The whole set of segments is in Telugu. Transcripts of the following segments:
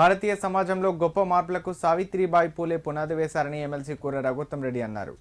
భారతీయ సమాజంలో గొప్ప మార్పులకు సావిత్రిబాయి పూలే పునాది వేశారని ఎమ్మెల్సీ కూర రఘుత్తం రెడ్డి అన్నారు.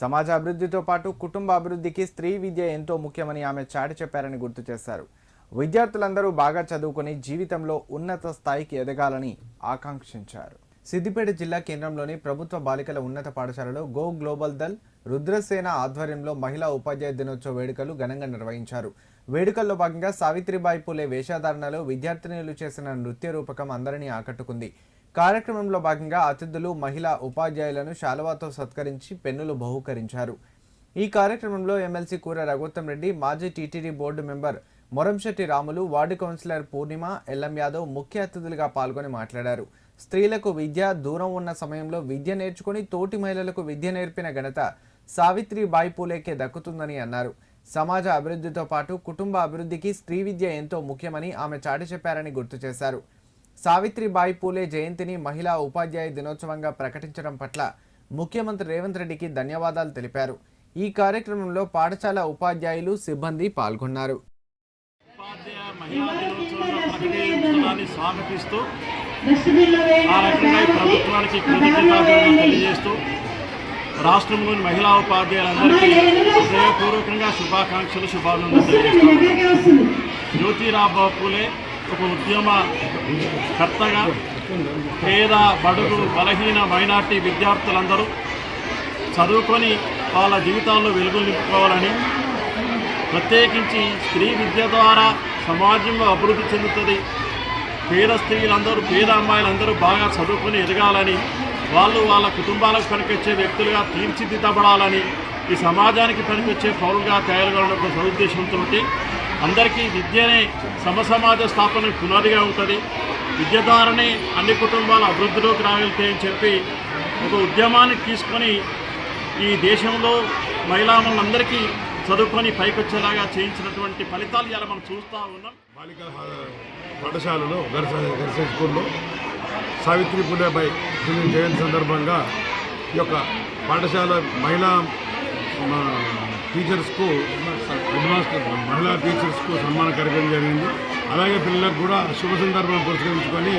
సమాజ అభివృద్ధితో పాటు కుటుంబ అభివృద్ధికి స్త్రీ విద్య ఎంతో ముఖ్యమని ఆమె చాటి చెప్పారని గుర్తు చేశారు. విద్యార్థులందరూ బాగా చదువుకొని జీవితంలో ఉన్నత స్థాయికి ఎదగాలని ఆకాంక్షించారు. సిద్దిపేట జిల్లా కేంద్రంలోని ప్రభుత్వ బాలికల ఉన్నత పాఠశాలలో గో గ్లోబల్ దల్ రుద్రసేన ఆధ్వర్యంలో మహిళా ఉపాధ్యాయ దినోత్సవ వేడుకలు ఘనంగా నిర్వహించారు. వేడుకల్లో భాగంగా సావిత్రిబాయి పూలే వేషధారణలో విద్యార్థినులు చేసిన నృత్య రూపకం అందరినీ ఆకట్టుకుంది. కార్యక్రమంలో భాగంగా అతిథులు మహిళా ఉపాధ్యాయులను శాలువాతో సత్కరించి పెన్నులు బహూకరించారు. ఈ కార్యక్రమంలో ఎమ్మెల్సీ కూర రఘుత్తం రెడ్డి మాజీ TTD board member Moramshetty Ramulu ward councillor Purnima LM Yadav ముఖ్య అతిథులుగా పాల్గొని మాట్లాడారు. స్త్రీలకు విద్య దూరం ఉన్న సమయంలో విద్య నేర్చుకుని తోటి మహిళలకు విద్య నేర్పిన ఘనత సావిత్రి బాయి పూలేకే దక్కుతుందని అన్నారు. సమాజ అభివృద్ధితో పాటు కుటుంబ అభివృద్ధికి స్త్రీ విద్య ఎంతో ముఖ్యమని ఆమె చాటి చెప్పారని గుర్తు చేశారు. సావిత్రిబాయి పూలే జయంతిని మహిళా ఉపాధ్యాయ దినోత్సవంగా ప్రకటించడం పట్ల ముఖ్యమంత్రి రేవంత్ రెడ్డికి ధన్యవాదాలు తెలిపారు. ఈ కార్యక్రమంలో పాఠశాల ఉపాధ్యాయులు సిబ్బంది పాల్గొన్నారు. స్వాగతిస్తూ ఆ రకంగా ఈ ప్రభుత్వానికి తెలియజేస్తూ రాష్ట్రంలోని మహిళా ఉపాధ్యాయులందరికీ హృదయపూర్వకంగా శుభాకాంక్షలు శుభాభినందనలు తెలియజేస్తున్నాను. జ్యోతిరాబాబు పూలే ఒక ఉద్యమ కర్తగా పేద బడుగు బలహీన మైనార్టీ విద్యార్థులందరూ చదువుకొని వాళ్ళ జీవితాల్లో వెలుగులు నింపుకోవాలని ప్రత్యేకించి స్త్రీ విద్య ద్వారా సమాజంలో అభివృద్ధి చెందుతుంది. పేద స్త్రీలందరూ పేద అమ్మాయిలందరూ బాగా చదువుకొని ఎదగాలని వాళ్ళు వాళ్ళ కుటుంబాలకు పనికొచ్చే వ్యక్తులుగా తీర్చిదిద్దబడాలని ఈ సమాజానికి పనికొచ్చే పౌరులుగా తయారుగా ఒక సదుద్దేశంతో అందరికీ విద్యనే సమసమాజ స్థాపన పునాదిగా ఉంటుంది విద్య ద్వారానే అన్ని కుటుంబాలు అభివృద్ధిలోకి రాగలుగుతాయని చెప్పి ఒక ఉద్యమాన్ని తీసుకొని ఈ దేశంలో మహిళామణులందరికీ చదువుకొని పైకొచ్చేలాగా చేయించినటువంటి ఫలితాలు ఇలా మనం చూస్తూ ఉన్నాం. బాలికల పాఠశాలలో గర్స స్కూల్లో సావిత్రి పుణ్యబాయి జయంతి జయంతి సందర్భంగా ఈ యొక్క పాఠశాల మహిళా మా టీచర్స్కు హెడ్ మాస్టర్ మహిళా టీచర్స్కు సన్మాన కార్యక్రమం జరిగింది. అలాగే పిల్లలకు కూడా శుభ సందర్భం పురస్కరించుకొని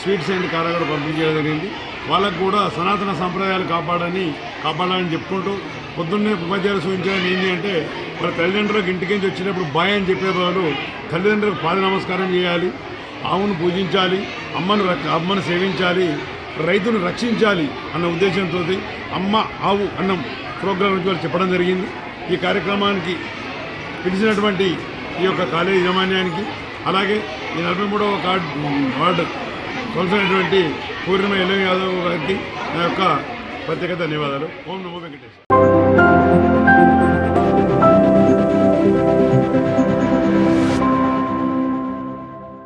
స్వీట్స్ అండ్ కారా కూడా పంపించడం జరిగింది. వాళ్ళకు కూడా సనాతన సంప్రదాయాలు కాపాడని కాపాడాలని చెప్పుకుంటూ పొద్దున్నే ఉపాధ్యాయులు సూచించడం ఏంటి అంటే వాళ్ళ తల్లిదండ్రులకు ఇంటికి నుంచి వచ్చినప్పుడు బాయ్ అని చెప్పే బదులు తల్లిదండ్రులకు పాద నమస్కారం చేయాలి ఆవును పూజించాలి అమ్మను రక్- అమ్మను సేవించాలి రైతును రక్షించాలి అన్న ఉద్దేశంతో అమ్మ ఆవు అన్న ప్రోగ్రాం నుంచి వాళ్ళు చెప్పడం జరిగింది. ఈ కార్యక్రమానికి పిలిచినటువంటి ఈ యొక్క కాలేజీ యాజమాన్యానికి అలాగే ఈ నలభై మూడవ కార్డ్ వార్డు కొనసాగినటువంటి పూర్ణిమ ఎల్ఎం యాదవ్ గారికి నా యొక్క ప్రత్యేక ధన్యవాదాలు. ఓం నమో వెంకటేశ్వర